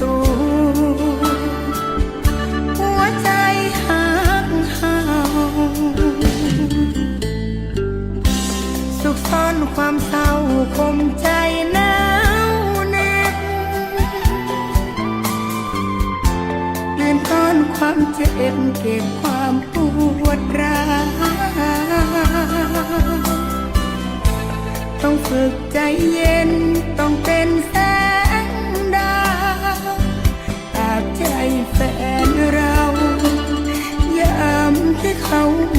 ตู หัวใจหักเห่าสุขซ่อนความเศร้าคมใจหนาวแน่นลืมต้อนความเจ็บเก็บความปวดร้าวต้องฝึกใจเย็นต้องเป็น ที่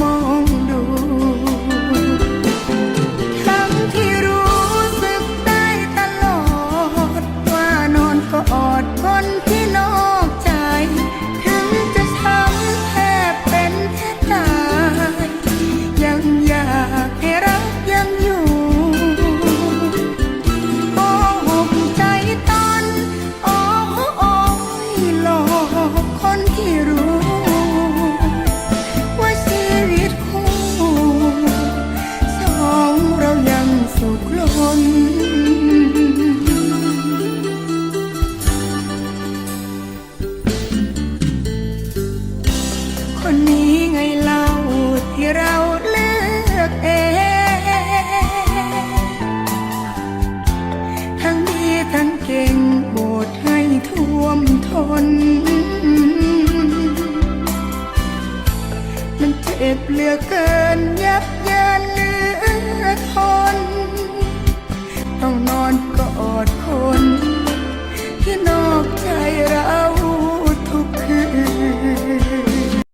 นี้ไงเล่าที่เราเลือกเอง ทั้งดีทั้งเก่งโบดให้ท่วมทน มันเจ็บเหลือเกินยับยันเหลือทน ต้องนอนกอดคน ที่นอกใจเรา